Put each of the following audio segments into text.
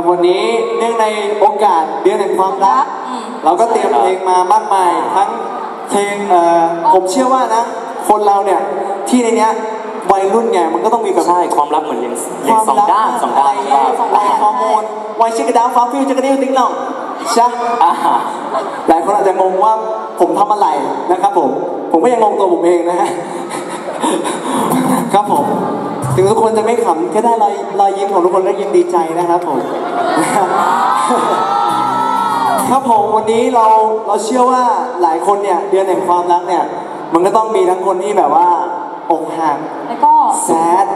นะครับวันนี้เนื่องในโอกาสเดือนแห่งความรัก อืม เราก็เตรียมเพลงมามากมายทั้งเพลงเอ่อผมเชื่อว่านะ คนเราเนี่ยที่ในเนี้ยวัยรุ่นไงมันก็ต้องมีแบบ ใช่ความรักเหมือนเลี้ยงเลี้ยงสองด้านสองด้านอะไรใช่เงี้ยป่ะ หลายฮอร์โมนวัยชิคกระดาวฟ้าฟิวจะกระดิ่วติ๊งหน่องใช่อ่าหลายคนอาจจะงงว่าผมทำอะไรนะครับผม ผมก็ยังงงตัวผมเองนะฮะ ครับผม ถึงทุกคนจะไม่ขำแค่ได้รอยรอยยิ้มของทุกคนก็ยิ้มดีใจนะครับผม ครับผมวันนี้เราเราเชื่อว่าหลายคนเนี่ยเดือนแห่งความรักเนี่ย มันก็ต้องมีทั้งคนที่แบบว่าอกหักแล้วก็ แซด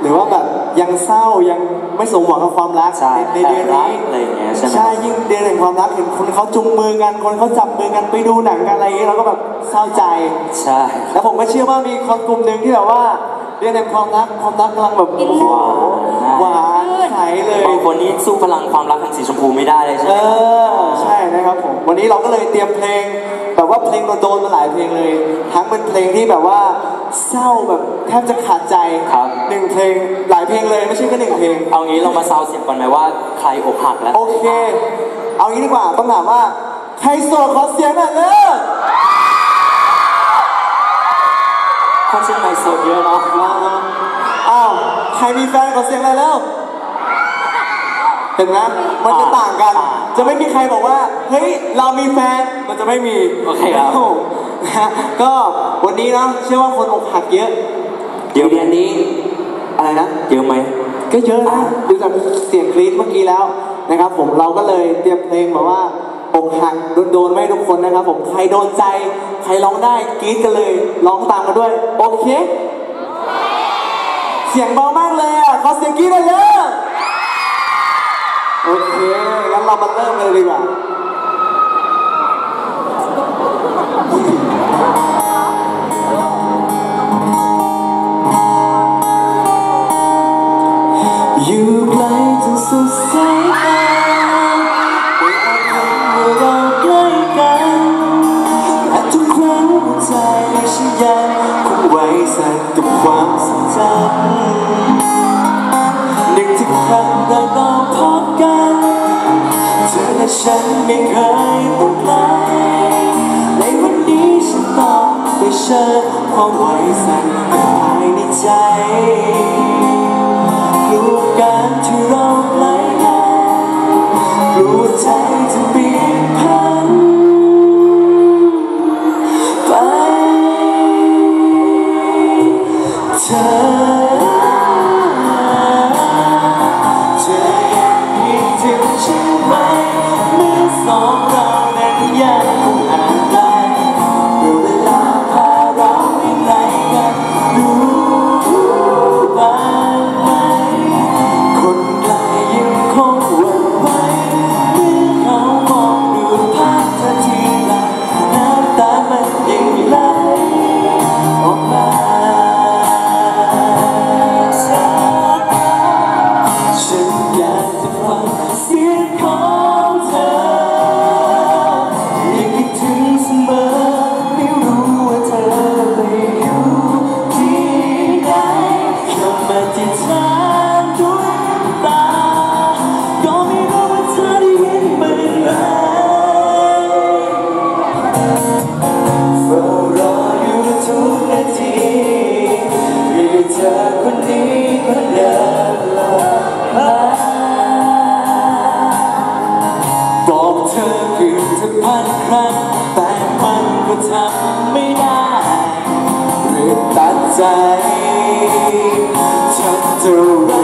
หรือว่าแบบยังเศร้ายังไม่สมหวังกับความรักใช่ในเดือนนี้อะไรอย่างเงี้ยใช่ไหมใช่ยิ่งเดือนแห่งความรักเห็นคนเขาจุงมือกันคนเขาจับมือกันไปดูหนังกันอะไรอย่างเงี้ยเราก็แบบเศร้าใจใช่แล้วผมก็เชื่อว่ามีคนกลุ่มหนึ่งที่แบบว่า เดือนแห่งความรักความรักกำลังแบบโอ้โหหวานใสเลยบางคนนี่สู้พลังความรักทางสีชมพูไม่ได้เลยใช่เอไหมอใช่นะครับผมวันนี้เราก็เลยเตรียมเพลง แบบว่าเพลงโดนๆมาหลายเพลงเลย ทั้งเป็นเพลงที่แบบว่าเศร้าแบบแทบจะขาดใจหนึ่งเพลงหลายเพลงเลยไม่ใช่แค่หนึ่งเพลง เอางี้เรามาซาวเสียงก่อนไหมว่าใครอกหักแล้ว โอเค เอางี้ดีกว่าต้องถามว่า ใครโสดขอเสียงหน่อยเลย คนเชียงใหม่โสดเยอะเนาะอ้าวใครมีแฟนขอเสียงหน่อยแล้วเห็นไหมมันจะต่างกัน จะไม่มีใครบอกว่า เฮ้ย เรามีแฟน มันจะไม่มี โอเคครับนะฮะก็วันนี้นะเชื่อว่าคนอกหักเยอะเยอะไหมเดือนนี้ อะไรนะ เยอะไหม ก็เยอะนะ ดูจากเสียงกรี๊ดเมื่อกี้แล้วนะครับ ผมเราก็เลยเตรียมเพลงแบบว่า อกหักโดนๆไม่ให้ทุกคนนะครับผมใครโดนใจ ใครร้องได้กรี๊ดกันเลยร้องตามกันด้วย โอเค เสียงเบามากเลยอะขอเสียงกรี๊ดหน่อยเยอะโอเคงั้นเรามาเริ่มเลยดีกว่า ฉันยังคงไว้สั่นกับความทรงจำนึกถึงครั้งเราต้องพบกันเธอและฉันไม่เคยต้องไกลในวันนี้ฉันต้องไปเชิญความไว้สักภายในใจ อคนนี้ก็เดินลงมาบอกเธอคือเธอพันครั้ง แต่มันก็ทำไม่ได้หรือตัดใจทำเท่าไรไ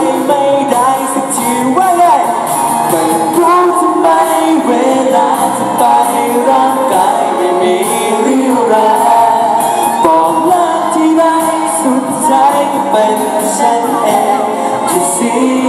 ที่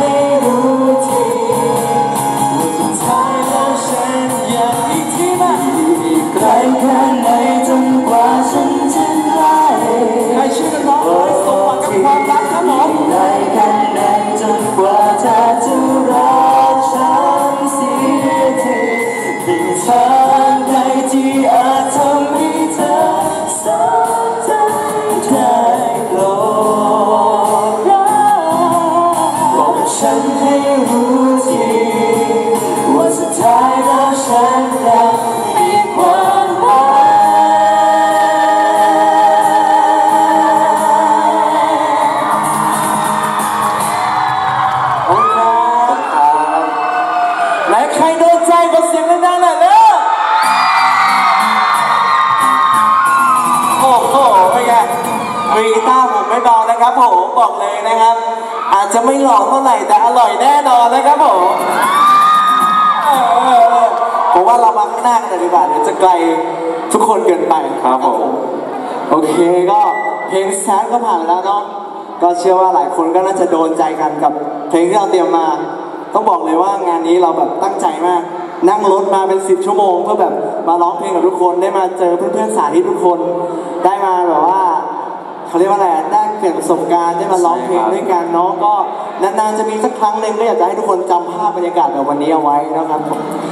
made บอกเลยนะครับ อาจจะไม่หล่อเท่าไหร่แต่อร่อยแน่นอนนะครับผมเออเออเออผมว่าเรามาข้างหน้ากันเลยดีกว่าเดี๋ยวจะไกลทุกคนเกินไปครับผมโอเคก็เพลงแซดก็ผ่านไปแล้วเนาะก็เชื่อว่าหลายคนก็น่าจะโดนใจกันกับเพลงที่เราเตรียมมา ต้องบอกเลยว่างานนี้เราแบบตั้งใจมาก นั่งรถมาเป็น 10 ชั่วโมง เพื่อแบบมาร้องเพลงกับทุกคนได้มาเจอเพื่อนๆสาธิตทุกคน ได้มาแบบว่า เขาเรียกว่าอะไรได้เปลี่ยนประสบการณ์ได้มาร้องเพลงด้วยกันเนาะก็นานๆจะมีสักครั้งหนึ่งก็อยากจะให้ทุกคนจำภาพบรรยากาศแบบวันนี้เอาไว้นะครับผม